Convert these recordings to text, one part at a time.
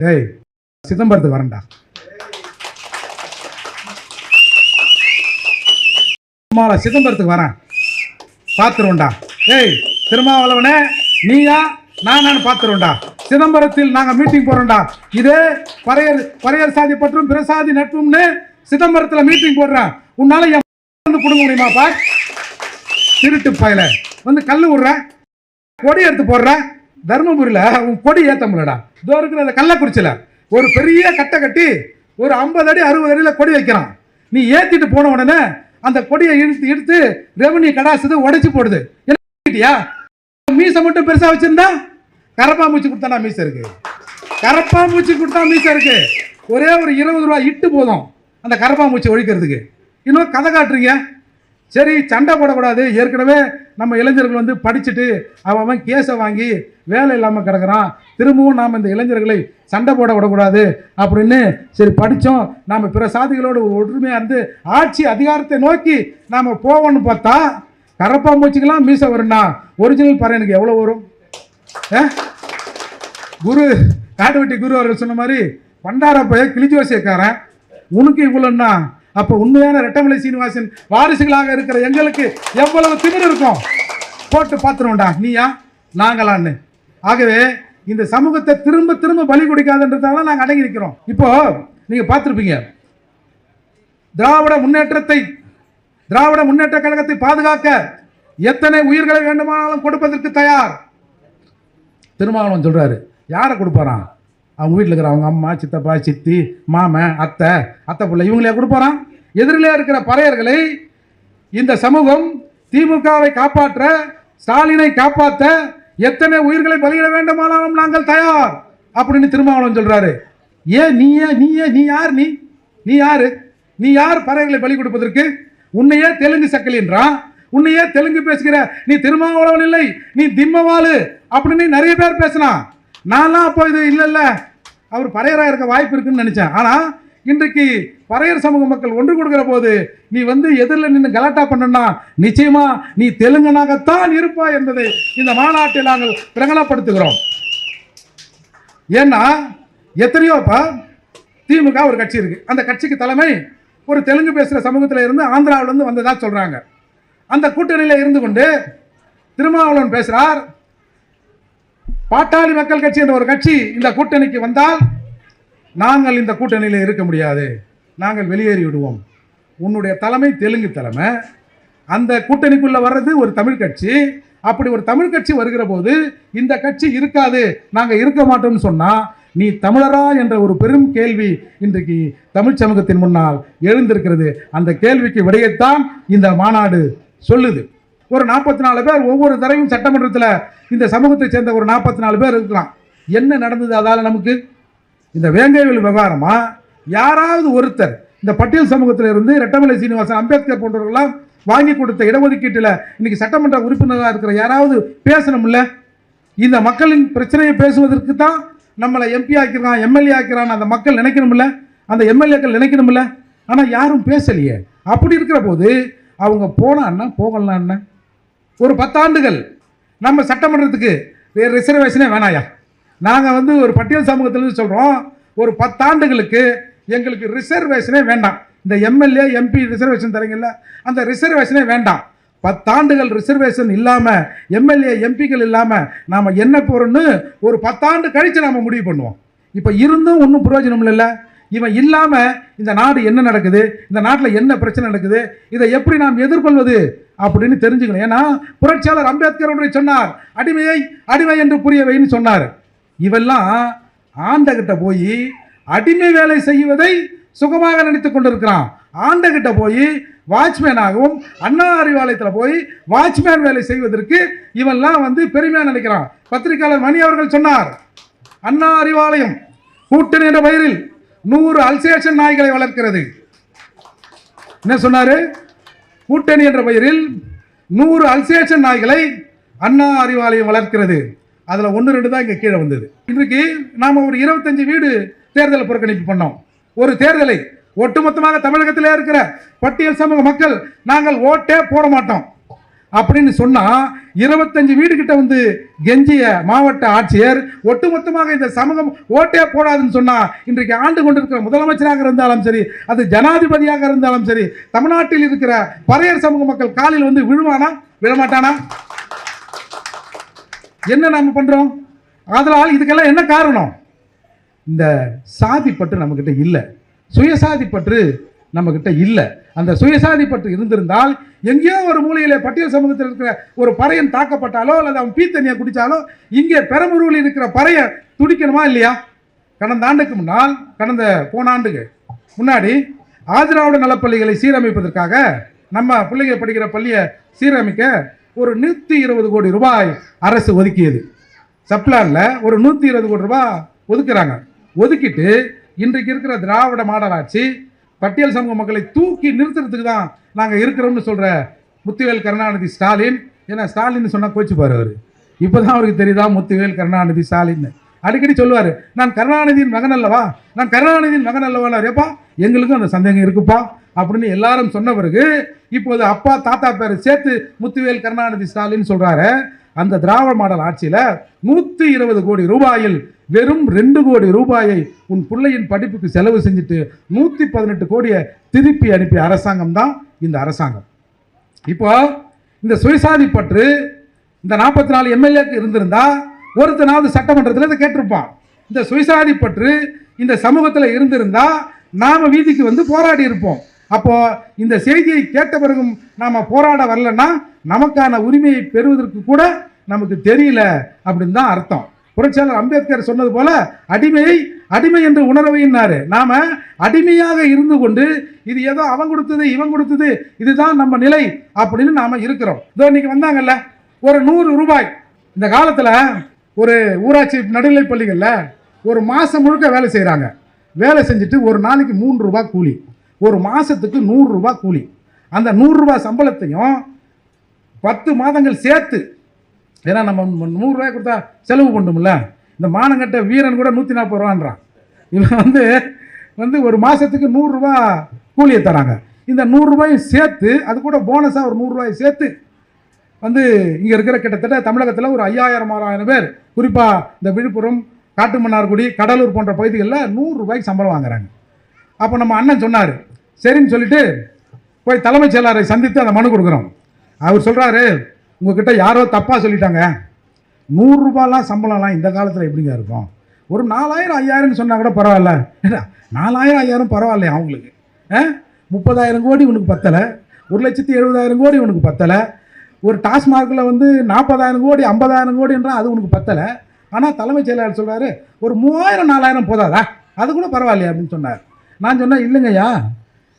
ஏய் சிதம்பரத்துக்கு வரேன்டா. சும்மாடா சிதம்பரத்துக்கு வரேன். பார்த்துருவோண்டா ஏய் திருமாவளவனே நீயா? நான் பார்த்துருவோம்டா சிதம்பரத்தில் நாங்கள் மீட்டிங் போகிறோம்டா இது பறையர் பறையர் சாதி பற்றும் பிரசாதி நட்பும்னு சிதம்பரத்தில் மீட்டிங் போடுறேன். உன்னால என் வந்து கொடுக்க முடியுமாப்பா திருட்டு பயில. வந்து கல் விடுற கொடி எடுத்து போடுற தர்மபுரியில் உன் கொடி ஏற்ற முடியலடா இதோ இருக்கிற அந்த கள்ளக்குறிச்சியில் ஒரு பெரிய கட்டை கட்டி ஒரு ஐம்பது அடி அறுபது அடியில் கொடி வைக்கிறான். நீ ஏற்றிட்டு போன உடனே அந்த கொடியை இழுத்து இழுத்து ரெவன்யூ கடாசுது உடைச்சு போடுது. என்ன மீசை மட்டும் பெருசாக வச்சுருந்தா? கரப்பா மூச்சு கொடுத்தானா மீசை இருக்கு? கரப்பாம்பூச்சி கொடுத்தா மீசை இருக்கு. ஒரே ஒரு இருபது ரூபா இட்டு போதும் அந்த கரப்பாம்பூச்சி ஒழிக்கிறதுக்கு. இன்னும் கதை காட்டுறீங்க? சரி சண்டை போடக்கூடாது. ஏற்கனவே நம்ம இளைஞர்கள் வந்து படிச்சுட்டு அவன் அவன் கேஸை வாங்கி வேலை இல்லாமல் கிடக்குறான். திரும்பவும் நாம் இந்த இளைஞர்களை சண்டை போட விடக்கூடாது அப்படின்னு சரி படித்தோம் நாம் பிற சாதிகளோடு ஒற்றுமையாக இருந்து ஆட்சி அதிகாரத்தை நோக்கி நாம் போவோம்னு பார்த்தா கரப்பாம்பூச்சிக்கெல்லாம் மீச வரும்னா ஒரிஜினல் பாரு எனக்கு எவ்வளோ வரும்? ஆ? குரு காட்டுவெட்டி குரு அவர்கள் சொன்ன மாதிரி பண்டாரப்பைய கிளிஜோசியக்காரன் உனக்கு இவ்வளோன்னா அப்போ உண்மையான ரெட்டமலை சீனிவாசன் வாரிசுகளாக இருக்கிற எங்களுக்கு எவ்வளவு திமிர் இருக்கும்? போட்டு பார்த்துருவோம்டா நீயா? நாங்களான்னு. ஆகவே இந்த சமூகத்தை திரும்ப திரும்ப பலி கொடுக்காதுன்றதால நாங்கள் அடங்கி நிற்கிறோம் இப்போ நீங்க பார்த்துருப்பீங்க. திராவிட முன்னேற்றத்தை திராவிட முன்னேற்ற கழகத்தை பாதுகாக்க எத்தனை உயிர்களை வேண்டுமானாலும் கொடுப்பதற்கு தயார். திருமாவளவன் சொல்றாரு யாரை கொடுப்பாரான் அவங்க வீட்டில் இருக்கிற அவங்க அம்மா சித்தப்பா சித்தி மாமன் அத்தை அத்தை பிள்ளை இவங்களே கொடுப்பாராம் எதிரிலே இருக்கிற பறையர்களை இந்த சமூகம் திமுகவை காப்பாற்ற ஸ்டாலினை காப்பாற்ற எத்தனை உயிர்களை பலியிட வேண்டுமானாலும் நாங்கள் தயார் அப்படின்னு திருமாவளவன் சொல்றாரு. ஏன் நீ ஏன் நீ ஏன் நீ யார் நீ? நீ யாரு? நீ யார் பறவைகளை பலி கொடுப்பதற்கு? உன்னையே தெலுங்கு சக்கலின்றான் உன்னையே தெலுங்கு பேசுகிற நீ திருமாவளவன் இல்லை நீ திம்மவாலு அப்படின்னு நிறைய பேர் பேசினான் நான்லாம் அப்போ இது இல்லை இல்லை அவர் பறையராக இருக்க வாய்ப்பு இருக்குன்னு நினச்சேன். ஆனால் இன்றைக்கு பறையர் சமூக மக்கள் ஒன்று கொடுக்கிற போது நீ வந்து எதிரில் நின்று கலாட்டா பண்ணனா நிச்சயமா நீ தெலுங்கனாகத்தான் இருப்பாய் என்பதை இந்த மாநாட்டில் நாங்கள் பிரகடனப்படுத்துகிறோம். ஏன்னா எத்தனையோப்பா திமுக ஒரு கட்சி இருக்கு. அந்த கட்சிக்கு தலைமை ஒரு தெலுங்கு பேசுகிற சமூகத்தில் இருந்து ஆந்திராவிலேருந்து வந்ததாக வந்ததா அந்த கூட்டணியில் இருந்து கொண்டு திருமாவளவன் பேசுகிறார் பாட்டாளி மக்கள் கட்சி என்ற ஒரு கட்சி இந்த கூட்டணிக்கு வந்தால் நாங்கள் இந்த கூட்டணியில் இருக்க முடியாது. நாங்கள் வெளியேறி விடுவோம். உன்னுடைய தலைமை தெலுங்கு தலைமை. அந்த கூட்டணிக்குள்ளே வர்றது ஒரு தமிழ் கட்சி. அப்படி ஒரு தமிழ் கட்சி வருகிற போது இந்த கட்சி இருக்காது. நாங்கள் இருக்க மாட்டோம்னு சொன்னால் நீ தமிழரா என்ற ஒரு பெரும் கேள்வி இன்றைக்கு தமிழ் சமூகத்தின் முன்னால் எழுந்திருக்கிறது. அந்த கேள்விக்கு விடையைத்தான் இந்த மாநாடு சொல்லுது. ஒரு நாற்பத்தி நாலு பேர் ஒவ்வொரு தடவையும் சட்டமன்றத்தில் இந்த சமூகத்தை சேர்ந்த ஒரு நாற்பத்தி நாலு பேர் இருக்கலாம். என்ன நடந்தது அதால் நமக்கு? இந்த வேங்கைவில் விவகாரமாக யாராவது ஒருத்தர் இந்த பட்டியல் சமூகத்தில் இருந்து ரெட்டமலை சீனிவாசன் அம்பேத்கர் போன்றவர்கள்லாம் வாங்கி கொடுத்த இடஒதுக்கீட்டில் இன்னைக்கு சட்டமன்ற உறுப்பினராக இருக்கிற யாராவது பேசணும்ல? இந்த மக்களின் பிரச்சனையை பேசுவதற்கு தான் நம்மளை எம்பி ஆக்கிறான் எம்எல்ஏ ஆக்கிறான் அந்த மக்கள் நினைக்கணும்ல? அந்த எம்எல்ஏக்கள் நினைக்கணும்ல? ஆனால் யாரும் பேசலையே. அப்படி இருக்கிற போது அவங்க போனான்னா போகலான்னா ஒரு பத்தாண்டுகள் நம்ம சட்டமன்றத்துக்கு ரிசர்வேஷனே வேணாயா? நாங்கள் வந்து ஒரு பட்டியல் சமூகத்திலிருந்து சொல்கிறோம் ஒரு பத்தாண்டுகளுக்கு எங்களுக்கு ரிசர்வேஷனே வேண்டாம். இந்த எம்எல்ஏ எம்பி ரிசர்வேஷன் தரீங்கல்ல அந்த ரிசர்வேஷனே வேண்டாம். பத்தாண்டுகள் ரிசர்வேஷன் இல்லாமல் எம்எல்ஏ எம்பிக்கள் இல்லாமல் நாம் என்ன போகிறோன்னு ஒரு பத்தாண்டு கழித்து நாம் முடிவு பண்ணுவோம். இப்போ இருந்தும் ஒன்றும் பிரயோஜனம் இல்லைல்ல. இவன் இல்லாமல் இந்த நாடு என்ன நடக்குது? இந்த நாட்டில் என்ன பிரச்சனை நடக்குது? இதை எப்படி நாம் எதிர்கொள்வது? அப்படின்னு தெரிஞ்சுக்கணும். ஏன்னா புரட்சியாளர் அம்பேத்கர் ஒன்றை சொன்னார். அடிமையை அடிமை என்று புரியவைன்னு சொன்னார். இவெல்லாம் ஆண்டகிட்ட போய் அடிமை வேலை செய்வதை சுகமாக நினைத்து கொண்டிருக்கிறான். ஆண்டகிட்ட போய் வாட்ச்மேனாகவும் அண்ணா அறிவாலயத்தில் போய் வாட்ச்மேன் வேலை செய்வதற்கு இவெல்லாம் வந்து பெருமையாக நினைக்கிறான். பத்திரிகையாளர் மணி அவர்கள் சொன்னார் அண்ணா அறிவாலயம் கூட்டணி என்ற பெயரில் நூறு அல்சேஷன் நாய்களை வளர்க்கிறது. என்ன சொன்னாரு? கூட்டணி என்ற பெயரில் நூறு அல்சேஷன் நாய்களை அண்ணா அறிவாலயம் வளர்க்கிறது. அதில் ஒன்று ரெண்டு தான் இங்கே கீழே வந்தது. இன்றைக்கு நாம் ஒரு இருபத்தஞ்சு வீடு தேர்தலை புறக்கணிப்பு பண்ணோம். ஒரு தேர்தலை ஒட்டுமொத்தமாக தமிழகத்திலே இருக்கிற பட்டியல் சமூக மக்கள் நாங்கள் ஓட்டே போட மாட்டோம். அப்படின்னு சொன்னா இருபத்தஞ்சு வீடு கிட்ட வந்து கெஞ்சிய மாவட்ட ஆட்சியர் ஒட்டுமொத்தமாக இந்த சமூகம் ஓட்டே போடாதுன்னு சொன்னா இன்றைக்கு ஆண்டு கொண்டிருக்கிற முதலமைச்சராக இருந்தாலும் சரி அது ஜனாதிபதியாக இருந்தாலும் சரி தமிழ்நாட்டில் இருக்கிற பறையர் சமூக மக்கள் காலில் வந்து விழுவானா? விழமாட்டானா? என்ன நாம பண்றோம்? அதனால் இதுக்கெல்லாம் என்ன காரணம்? இந்த சாதி பற்று நம்மக்கிட்ட இல்லை. சுயசாதி பற்று நம்மக்கிட்ட இல்லை. அந்த சுயசாதி பற்று இருந்திருந்தால் எங்கேயோ ஒரு மூலையில் பட்டியல் சமூகத்தில் இருக்கிற ஒரு பறையன் தாக்கப்பட்டாலோ அல்லது அவன் பீத்தண்ணியை குடித்தாலோ இங்கே பெரம்பலூரில் இருக்கிற பறைய துடிக்கணுமா இல்லையா? கடந்த ஆண்டுக்கு முன்னால் கடந்த போன ஆண்டுக்கு முன்னாடி ஆதிராவிட நலப்பள்ளிகளை சீரமைப்பதற்காக நம்ம பிள்ளைங்க படிக்கிற பள்ளியை சீரமைக்க ஒரு நூற்றி இருபது கோடி ரூபாய் அரசு ஒதுக்கியது. சப்ளானில் ஒரு நூற்றி இருபது கோடி ரூபாய் ஒதுக்குறாங்க. ஒதுக்கிட்டு இன்றைக்கு இருக்கிற திராவிட மாடலாட்சி பட்டியல் சமூக மக்களை தூக்கி நிறுத்துறதுக்கு தான் நாங்கள் இருக்கிறோம்னு சொல்கிற முத்துவேல் கருணாநிதி ஸ்டாலின். ஏன்னா ஸ்டாலின் சொன்னால் கோச்சுப்பார் அவர். இப்போ தான் அவருக்கு தெரியுதா முத்துவேல் கருணாநிதி ஸ்டாலின் அடிக்கடி சொல்லுவார் நான் கருணாநிதியின் மகன் அல்லவா? நான் கருணாநிதியின் மகன் அல்லவா? ஏப்பா எங்களுக்கும் அந்த சந்தேகம் இருக்குப்பா. அப்படின்னு எல்லாரும் சொன்ன பிறகு இப்போது அப்பா தாத்தா பேரை சேர்த்து முத்துவேல் கருணாநிதி ஸ்டாலின் சொல்கிறாரு அந்த திராவிட மாடல் ஆட்சியில் நூற்றி இருபது கோடி ரூபாயில் வெறும் ரெண்டு கோடி ரூபாயை உன் பிள்ளையின் படிப்புக்கு செலவு செஞ்சுட்டு நூற்றி பதினெட்டு கோடியை திருப்பி அனுப்பிய அரசாங்கம் தான் இந்த அரசாங்கம். இப்போ இந்த சுயசாதி பற்று இந்த நாற்பத்தி நாலு எம்எல்ஏக்கு இருந்திருந்தா ஒருத்தனாவது சட்டமன்றத்தில் இதை கேட்டிருப்பான். இந்த சுயசாதி பற்று இந்த சமூகத்தில் இருந்திருந்தா நாம் வீதிக்கு வந்து போராடி இருப்போம். அப்போ இந்த செய்தியை கேட்ட பிறகும் நாம் போராட வரலன்னா நமக்கான உரிமையை பெறுவதற்கு கூட நமக்கு தெரியல அப்படின்னு தான் அர்த்தம். புரட்சியாளர் அம்பேத்கர் சொன்னது போல அடிமையை அடிமை என்று உணரவையினாரு நாம அடிமையாக இருந்து கொண்டு இது ஏதோ அவன் கொடுத்தது இவன் கொடுத்தது இதுதான் நம்ம நிலை அப்படின்னு நாம இருக்கிறோம். இதோ இன்னைக்கு வந்தாங்கல்ல ஒரு நூறு ரூபாய். இந்த காலத்துல ஒரு ஊராட்சி நடுநிலை பள்ளிகளில் ஒரு மாசம் முழுக்க வேலை செய்கிறாங்க வேலை செஞ்சுட்டு ஒரு நாளைக்கு மூன்று ரூபாய் கூலி. ஒரு மாசத்துக்கு நூறுரூபா கூலி. அந்த நூறுரூபா சம்பளத்தையும் பத்து மாதங்கள் சேர்த்து ஏன்னா நம்ம நூறுரூவாய் கொடுத்தா செலவு பண்ணும்ல. இந்த மானங்கட்ட வீரன் கூட நூற்றி நாற்பது ரூபான்றான். இவன் வந்து வந்து ஒரு மாதத்துக்கு நூறுரூவா கூலியை தராங்க. இந்த நூறுரூபாயும் சேர்த்து அது கூட போனஸாக ஒரு நூறுரூவாயை சேர்த்து வந்து இங்கே இருக்கிற கிட்டத்தட்ட தமிழகத்தில் ஒரு ஐயாயிரம் ஆறாயிரம் பேர். குறிப்பாக இந்த விழுப்புரம் காட்டுமன்னார்குடி கடலூர் போன்ற பகுதிகளில் நூறுரூவாய்க்கு சம்பளம் வாங்குறாங்க. அப்போ நம்ம அண்ணன் சொன்னார் சரின்னு சொல்லிட்டு போய் தலைமைச் செயலாளரை சந்தித்து அந்த மனு கொடுக்குறோம். அவர் சொல்கிறாரு உங்ககிட்ட யாரோ தப்பாக சொல்லிட்டாங்க. நூறுரூபாலாம் சம்பளம்லாம் இந்த காலத்தில் எப்படிங்க இருக்கும்? ஒரு நாலாயிரம் ஐயாயிரம்னு சொன்னால் கூட பரவாயில்ல. ஏன்னா நாலாயிரம் ஐயாயிரம் பரவாயில்லையா அவங்களுக்கு? ஆ? முப்பதாயிரம் கோடி உனக்கு பத்தலை. ஒரு லட்சத்தி எழுபதாயிரம் கோடி உனக்கு பத்தலை. ஒரு டாஸ்மார்க்கில் வந்து நாற்பதாயிரம் கோடி ஐம்பதாயிரம் கோடின்றா அது உனக்கு பத்தலை. ஆனால் தலைமைச் செயலாளர் சொல்கிறாரு ஒரு மூவாயிரம் நாலாயிரம் போதாதா? அது கூட பரவாயில்லையா அப்படின்னு சொன்னார். நான் சொன்னேன் இல்லைங்கய்யா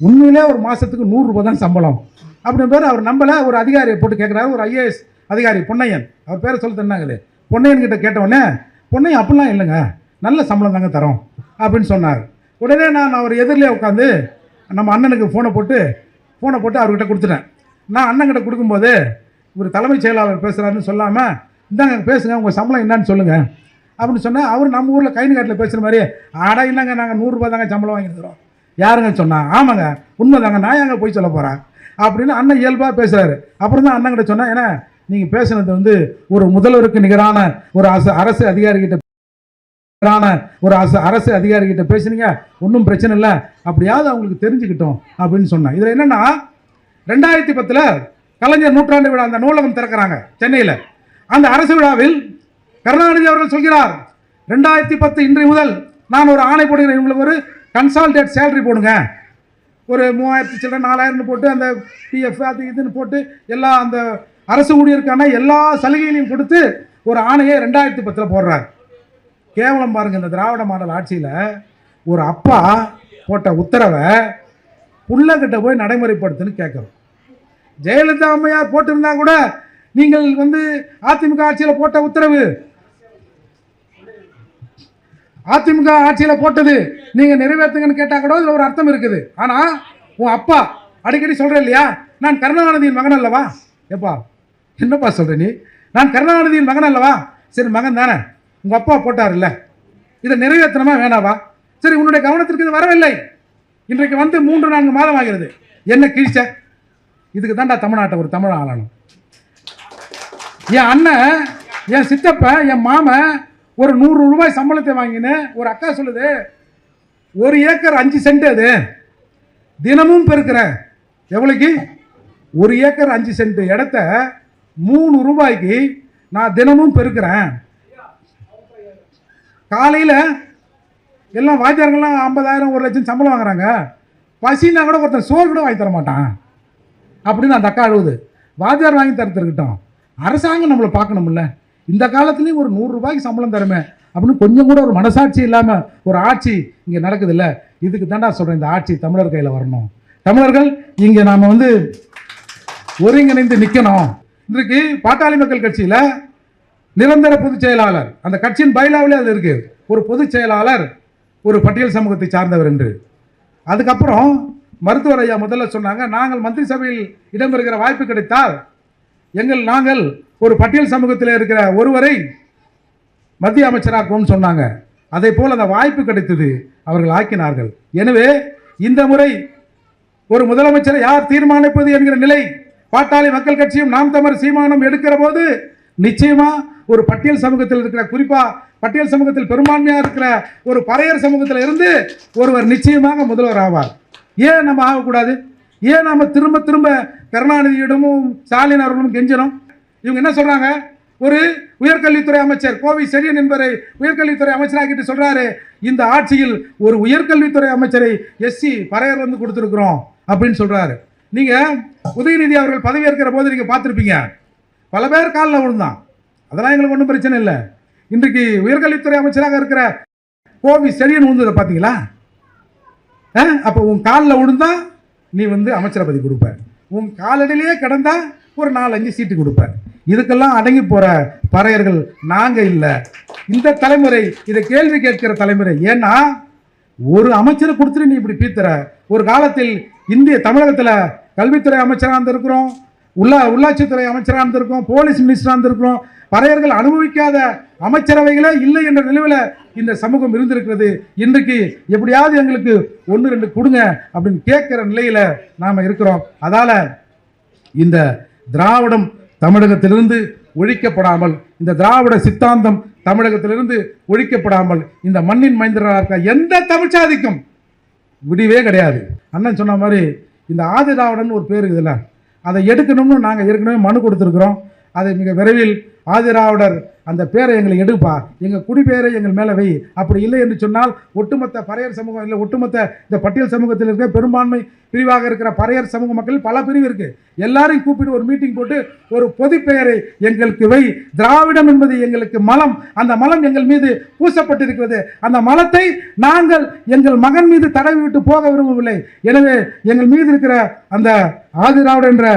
உண்மையிலே ஒரு மாதத்துக்கு நூறுரூபா தான் சம்பளம். அப்படின்னு பேர் அவர் நம்மளை ஒரு அதிகாரியை போட்டு கேட்குறாரு ஒரு ஐஏஎஸ் அதிகாரி பொன்னையன். அவர் பேரை சொல்லி தந்தாங்களே. பொன்னையன் கிட்ட கேட்டவுடனே பொன்னையன் அப்படிலாம் இல்லைங்க. நல்ல சம்பளம் தாங்க தரோம். அப்படின்னு சொன்னார். உடனே நான் அவர் எதிரிலே உட்காந்து நம்ம அண்ணனுக்கு ஃபோனை போட்டு ஃபோனை போட்டு அவர்கிட்ட கொடுத்துட்டேன். நான் அண்ணன்கிட்ட கொடுக்கும்போது இவர் தலைமைச் செயலாளர் பேசுகிறாருன்னு சொல்லாமல் இந்தாங்க பேசுங்க. உங்கள் சம்பளம் என்னன்னு சொல்லுங்கள் அப்படின்னு சொன்னால் அவர் நம்ம ஊரில் கைனு பேசுகிற மாதிரி ஆடா இல்லைங்க. நாங்கள் நூறுரூபா தாங்க சம்பளம் வாங்கியிருக்கிறோம் யாருங்க சொன்னா? ஆமாங்க உண்மைதாங்க நான் எங்கே போய் சொல்ல போகிறேன் அப்படின்னு அண்ணன் இயல்பாக பேசுகிறாரு அப்புறம் தான் அண்ணன் கிட்ட சொன்னேன் ஏன்னா நீங்கள் பேசுனது வந்து ஒரு முதல்வருக்கு நிகரான ஒரு அரசு அரசு அதிகாரிகிட்ட நிகரான ஒரு அரசு அரசு அதிகாரிகிட்ட பேசுனீங்க ஒன்றும் பிரச்சனை இல்லை அப்படியாவது அவங்களுக்கு தெரிஞ்சுக்கிட்டோம் அப்படின்னு சொன்னேன். இதில் என்னென்னா ரெண்டாயிரத்தி பத்தில் கலைஞர் நூற்றாண்டு விழா அந்த நூலகம் திறக்கிறாங்க சென்னையில். அந்த அரசு விழாவில் கருணாநிதி அவர்கள் சொல்கிறார் ரெண்டாயிரத்தி பத்து இன்றைய முதல் நான் ஒரு ஆணை போடுகிறேன் இவங்களுக்கு ஒரு கன்சால்டேட் சேலரி போடுங்க. ஒரு மூவாயிரத்து சில்லற நாலாயிரம்னு போட்டு அந்த பிஎஃப் அது இதுன்னு போட்டு எல்லா அந்த அரசு ஊழியருக்கான எல்லா சலுகைகளையும் கொடுத்து ஒரு ஆணையை ரெண்டாயிரத்தி பத்தில் போடுறாரு. கேவலம் பாருங்கள் இந்த திராவிட மாடல் ஆட்சியில் ஒரு அப்பா போட்ட உத்தரவை புள்ளகிட்ட போய் நடைமுறைப்படுத்துன்னு கேட்குறோம். ஜெயலலிதா அம்மையார் போட்டிருந்தா கூட நீங்கள் வந்து அதிமுக ஆட்சியில் போட்ட உத்தரவு அதிமுக ஆட்சியில் போட்டது நீங்கள் நிறைவேற்றுங்கன்னு கேட்டால் கூட இதில் ஒரு அர்த்தம் இருக்குது. ஆனால் உன் அப்பா அடிக்கடி சொல்கிறேன் இல்லையா? நான் கருணாநிதியின் மகன் அல்லவா? எப்பா என்னப்பா சொல்கிற நீ? நான் கருணாநிதியின் மகன் அல்லவா? சரி மகன் தானே. உங்கள் அப்பா போட்டார்ல இதை நிறைவேற்றணுமா வேணாவா? சரி உன்னுடைய கவனத்திற்கு இது வரவில்லை. இன்றைக்கு வந்து மூன்று நான்கு மாதம் ஆகிறது. என்ன கிழிச்ச? இதுக்கு தான்டா தமிழ்நாட்டை ஒரு தமிழ் ஆளணும் என் அண்ணன் என் சித்தப்பன் என் மாமன் ஒரு நூறு ரூபாய் சம்பளத்தை வாங்கினேன் ஒரு அக்கா சொல்லுது ஒரு ஏக்கர் அஞ்சு சென்ட் அது. தினமும் பெருக்கிறேன் எவ்வளோக்கு ஒரு ஏக்கர் அஞ்சு சென்ட். இடத்த மூணு ரூபாய்க்கு நான் தினமும் பெருக்கிறேன். காலையில் எல்லாம் வாத்தியார்கள்லாம் ஐம்பதாயிரம் ஒரு லட்சம் சம்பளம் வாங்குறாங்க. பசினா கூட ஒருத்தன் சோறு கூட வாங்கி தர மாட்டான். அப்படின்னு அந்த அக்கா அழுவுது. வாத்தியார் வாங்கி தரத்து இருக்கட்டும் அரசாங்கம் நம்மளை பார்க்கணும்ல. இந்த காலத்துலேயும் ஒரு நூறுரூபாய்க்கு சம்பளம் தருமே அப்படின்னு கொஞ்சம் கூட ஒரு மனசாட்சி இல்லாமல் ஒரு ஆட்சி இங்கே நடக்குதுல்ல? இதுக்கு தாண்டா சொல்கிறேன் இந்த ஆட்சி தமிழர் கையில் வரணும். தமிழர்கள் இங்கே நாம் வந்து ஒருங்கிணைந்து நிற்கணும் இன்றைக்கு பாட்டாளி மக்கள் கட்சியில் நிரந்தர பொதுச் செயலாளர் அந்த கட்சியின் பயிலாவிலே அது இருக்குது ஒரு பொதுச் செயலாளர் ஒரு பட்டியல் சமூகத்தை சார்ந்தவர் என்று. அதுக்கப்புறம் மருத்துவர் ஐயா முதல்ல சொன்னாங்க நாங்கள் மந்திரி சபையில் இடம்பெறுகிற வாய்ப்பு கிடைத்தால் எங்கள் நாங்கள் ஒரு பட்டியல் சமூகத்தில் இருக்கிற ஒருவரை மத்திய அமைச்சராக்குவோம்னு சொன்னாங்க. அதை போல் அந்த வாய்ப்பு கிடைத்தது அவர்கள் ஆக்கினார்கள். எனவே இந்த முறை ஒரு முதலமைச்சரை யார் தீர்மானிப்பது என்கிற நிலை பாட்டாளி மக்கள் கட்சியும் நாம் தமிழ் சீமானம் எடுக்கிற போது நிச்சயமா ஒரு பட்டியல் சமூகத்தில் இருக்கிற குறிப்பா பட்டியல் சமூகத்தில் பெரும்பான்மையா இருக்கிற ஒரு பறையர் சமூகத்தில் இருந்து ஒருவர் நிச்சயமாக முதல்வர் ஆவார். ஏன் நம்ம ஆகக்கூடாது? ஏன் நாம் திரும்ப திரும்ப கருணாநிதியிடமும் ஸ்டாலின் அவர்களும் கெஞ்சணும்? இவங்க என்ன சொல்கிறாங்க ஒரு உயர்கல்வித்துறை அமைச்சர் கோவி செழியன் என்பவரை உயர்கல்வித்துறை அமைச்சராகிட்டு சொல்கிறாரு இந்த ஆட்சியில் ஒரு உயர்கல்வித்துறை அமைச்சரை எஸ்சி பறையர் வந்து கொடுத்துருக்குறோம் அப்படின்னு சொல்கிறாரு நீங்கள் உதயநிதி அவர்கள் பதவியேற்கிற போது நீங்கள் பார்த்துருப்பீங்க. பல பேர் காலில் விழுந்தான். அதெல்லாம் எங்களுக்கு ஒன்றும் பிரச்சனை இல்லை. இன்றைக்கு உயர்கல்வித்துறை அமைச்சராக இருக்கிற கோவி செழியன் விழுந்ததை பார்த்தீங்களா? அப்போ உன் காலில் விழுந்தா நீ வந்து அமைச்சரை பதவி கொடுப்ப. உன் காலடியிலேயே கிடந்தா ஒரு நாலஞ்சு சீட்டு கொடுப்பேன் இதுக்கெல்லாம் அடங்கி போகிற பறையர்கள் நாங்கள் இல்லை. இந்த தலைமுறை இதை கேள்வி கேட்கிற தலைமுறை ஏன்னா ஒரு அமைச்சரை கொடுத்துட்டு நீ இப்படி பீத்துற. ஒரு காலத்தில் இந்திய தமிழகத்தில் கல்வித்துறை அமைச்சராக இருந்திருக்கிறோம் உள்ள உள்ளாட்சித்துறை அமைச்சராக இருந்திருக்கோம் போலீஸ் மினிஸ்டராக இருந்திருக்கிறோம். பறையர்கள் அனுபவிக்காத அமைச்சரவைகளே இல்லை என்ற நிலவில் இந்த சமூகம் இருந்திருக்கிறது. இன்றைக்கு எப்படியாவது எங்களுக்கு ஒன்று ரெண்டு கொடுங்க அப்படின்னு கேட்குற நிலையில் நாம் இருக்கிறோம். அதால் இந்த திராவிடம் தமிழகத்திலிருந்து ஒழிக்கப்படாமல் இந்த திராவிட சித்தாந்தம் தமிழகத்திலிருந்து ஒழிக்கப்படாமல் இந்த மண்ணின் மைந்தராக இருக்க எந்த தமிழ்ச்சாதிக்கும் விடிவே கிடையாது. அண்ணன் சொன்ன மாதிரி இந்த ஆதி ஒரு பேர் இருக்குதுல்ல அதை எடுக்கணும்னு நாங்கள் ஏற்கனவே மனு கொடுத்துருக்குறோம். அதை மிக விரைவில் ஆதிராவிடர் அந்த பேரை எங்களை எடுப்பா. எங்கள் குடிபேரை எங்கள் மேலே வை. அப்படி இல்லை என்று சொன்னால் ஒட்டுமொத்த பறையர் சமூகம் இல்லை ஒட்டுமொத்த இந்த பட்டியல் சமூகத்தில் இருக்கிற பெரும்பான்மை பிரிவாக இருக்கிற பறையர் சமூக மக்கள் பல பிரிவு இருக்குது எல்லாரையும் கூப்பிட்டு ஒரு மீட்டிங் போட்டு ஒரு பொது பெயரை எங்களுக்கு வை. திராவிடம் என்பது எங்களுக்கு மலம். அந்த மலம் எங்கள் மீது பூசப்பட்டிருக்கிறது. அந்த மலத்தை நாங்கள் எங்கள் மகன் மீது தடவி விட்டு போக விரும்பவில்லை. எனவே எங்கள் மீது இருக்கிற அந்த ஆதிராவிட என்ற